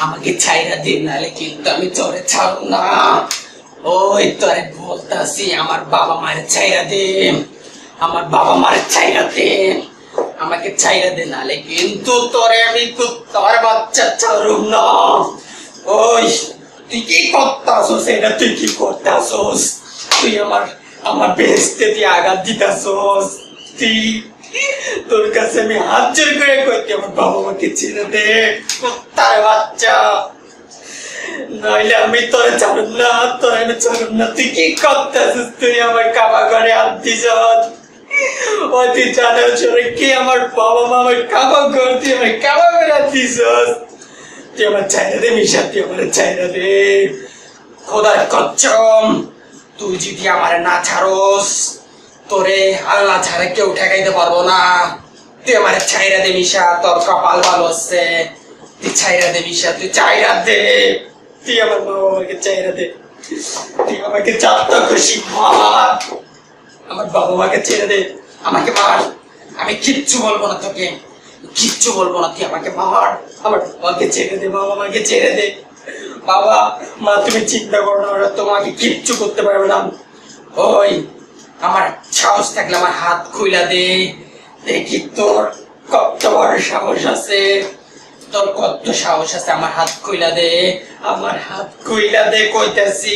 আমাকে ছাইরা দিন নাহলে কিন্তু আমি তোরে ছাড়ব না। ওই তোরে বলতাছি, আমার বাবা মায়ের ছাইরা দে। আমার বাবা মায়ের ছাইরা দে। আমাকে ছাইরা দে নাহলে কিন্তু তোরে আমি তোর বাচ্চা ছাড়ব না। ওই, তুই কি করতাছস? এটা তুই কি করতাছস? তুই আমার আমার বেহেস্তে তুই আঘাত দিতাছস। তুই তোর কাছে আমি হাত জোর করে করতে আমার বাবা মাকে ছেড়ে দে। কোথায় বাচ্চা, নইলে আমি তোর ছাড়ুন না, তোর আমি ছাড়ুন না। তুই কি করতেছিস? তুই আমার কাবা ঘরে হাত দিস তুই জানার জন্য কি আমার বাবা মা আমার কাবা ঘর তুই আমার কাবা ঘরে হাত দিস তুই আমার চাইনা দে, মিশা, তুই আমার চাইনা দে। খোদার তুই যদি আমার না ছাড়োস তোরে আল্লাহ ছাড়া কেউ ঠেকাইতে পারব না। তুই আমার ছাইরা দে মিশা, তোর কপাল ভালো হচ্ছে। তুই ছাইরা দে মিশা, তুই চাইরা দে। তুই আমার মা বাবাকে চাইরা দে। তুই আমাকে যত খুশি মার আমার বাবা মাকে ছেড়ে দে। আমাকে মার। আমি কিচ্ছু বলব না তোকে। কিচ্ছু বলব না, তুই আমাকে মার। আমার বাবাকে ছেড়ে দে বাবা মাকে ছেড়ে দে। বাবা, মা, তুমি চিন্তা করো না ওরা তোমাকে কিচ্ছু করতে পারবে না। ওই আমার সাহস থাকলে আমার হাত খুইলা দে। দেখি তোর কত বড় সাহস আছে। তোর কত সাহস আছে, আমার হাত খুইলা দে। আমার হাত খুইলা দে কইতাছি।